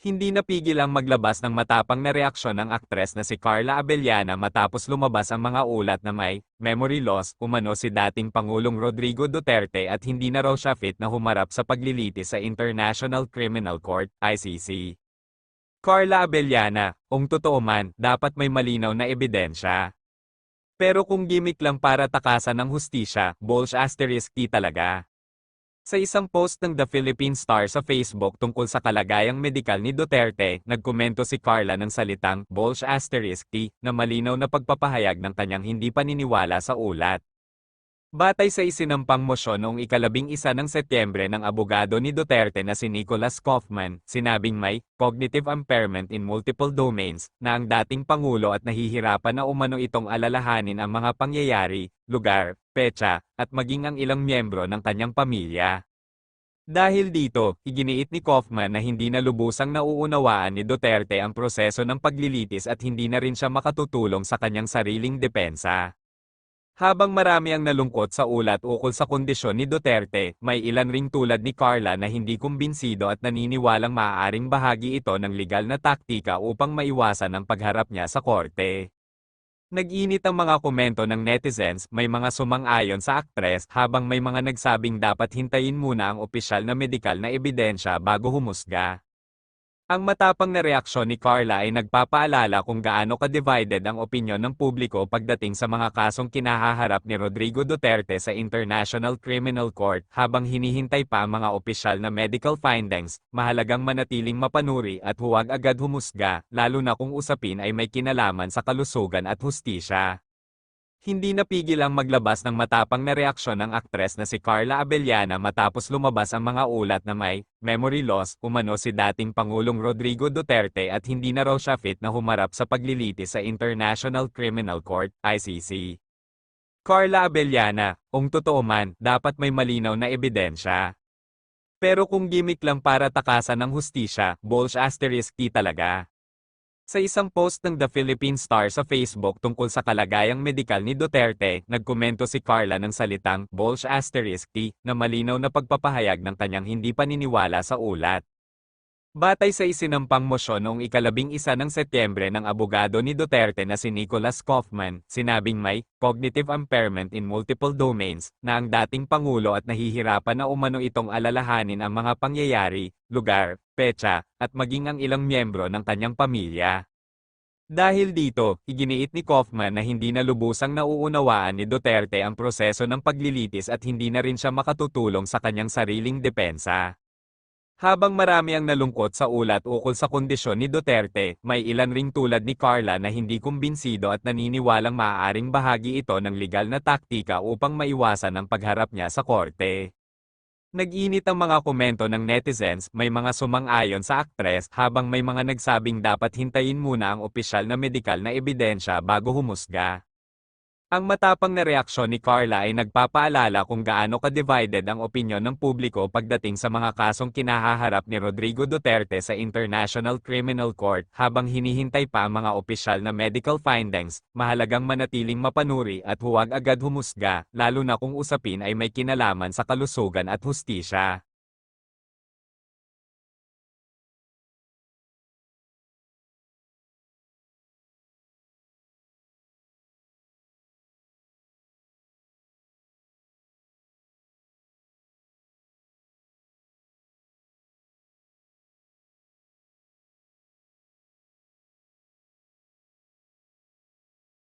Hindi napigil ang maglabas ng matapang na reaksyon ng aktres na si Carla Abellana matapos lumabas ang mga ulat na may memory loss umano si dating Pangulong Rodrigo Duterte at hindi na raw siya fit na humarap sa paglilitis sa International Criminal Court, ICC. Carla Abellana, kung totoo man, dapat may malinaw na ebidensya. Pero kung gimmick lang para takasan ng hustisya, bulge asterisk talaga. Sa isang post ng The Philippine Star sa Facebook tungkol sa kalagayang medikal ni Duterte, nagkomento si Carla ng salitang bulge asterisk na malinaw na pagpapahayag ng kanyang hindi paniniwala sa ulat. Batay sa isinampang mosyon noong ikalabing isa ng Setyembre ng abogado ni Duterte na si Nicholas Kaufman, sinabing may cognitive impairment in multiple domains na ang dating Pangulo at nahihirapan na umano itong alalahanin ang mga pangyayari, lugar, petsa, at maging ang ilang miyembro ng kanyang pamilya. Dahil dito, iginiit ni Kaufman na hindi na lubusang nauunawaan ni Duterte ang proseso ng paglilitis at hindi na rin siya makatutulong sa kanyang sariling depensa. Habang marami ang nalungkot sa ulat ukol sa kondisyon ni Duterte, may ilan ring tulad ni Carla na hindi kumbinsido at naniniwalang maaaring bahagi ito ng legal na taktika upang maiwasan ang pagharap niya sa korte. Nag-init ang mga komento ng netizens, may mga sumang-ayon sa aktres habang may mga nagsabing dapat hintayin muna ang opisyal na medikal na ebidensya bago humusga. Ang matapang na reaksyon ni Carla ay nagpapaalala kung gaano ka-divided ang opinyon ng publiko pagdating sa mga kasong kinahaharap ni Rodrigo Duterte sa International Criminal Court habang hinihintay pa ang mga opisyal na medical findings, mahalagang manatiling mapanuri at huwag agad humusga, lalo na kung usapin ay may kinalaman sa kalusugan at hustisya. Hindi napigil ang maglabas ng matapang na reaksyon ng aktres na si Carla Abellana matapos lumabas ang mga ulat na may memory loss umano si dating Pangulong Rodrigo Duterte at hindi na raw siya fit na humarap sa paglilitis sa International Criminal Court, ICC. Carla Abellana, kung totoo man, dapat may malinaw na ebidensya. Pero kung gimmick lang para takasan ng hustisya, bulge asterisk talaga. Sa isang post ng The Philippine Star sa Facebook tungkol sa kalagayang medikal ni Duterte, nagkomento si Carla ng salitang bulge asterisk na malinaw na pagpapahayag ng kanyang hindi paniniwala sa ulat. Batay sa isinampang mosyon noong ikalabing isa ng Setyembre ng abogado ni Duterte na si Nicholas Kaufman, sinabing may cognitive impairment in multiple domains na ang dating Pangulo at nahihirapan na umano itong alalahanin ang mga pangyayari, lugar, petsa, at maging ang ilang miyembro ng kanyang pamilya. Dahil dito, iginiit ni Kaufman na hindi na lubusang nauunawaan ni Duterte ang proseso ng paglilitis at hindi na rin siya makatutulong sa kanyang sariling depensa. Habang marami ang nalungkot sa ulat ukol sa kondisyon ni Duterte, may ilan ring tulad ni Carla na hindi kumbinsido at naniniwalang maaaring bahagi ito ng legal na taktika upang maiwasan ang pagharap niya sa korte. Nag-init ang mga komento ng netizens, may mga sumang-ayon sa aktres habang may mga nagsabing dapat hintayin muna ang opisyal na medikal na ebidensya bago humusga. Ang matapang na reaksyon ni Carla ay nagpapaalala kung gaano ka-divided ang opinyon ng publiko pagdating sa mga kasong kinahaharap ni Rodrigo Duterte sa International Criminal Court habang hinihintay pa ang mga opisyal na medical findings, mahalagang manatiling mapanuri at huwag agad humusga, lalo na kung usapin ay may kinalaman sa kalusugan at hustisya.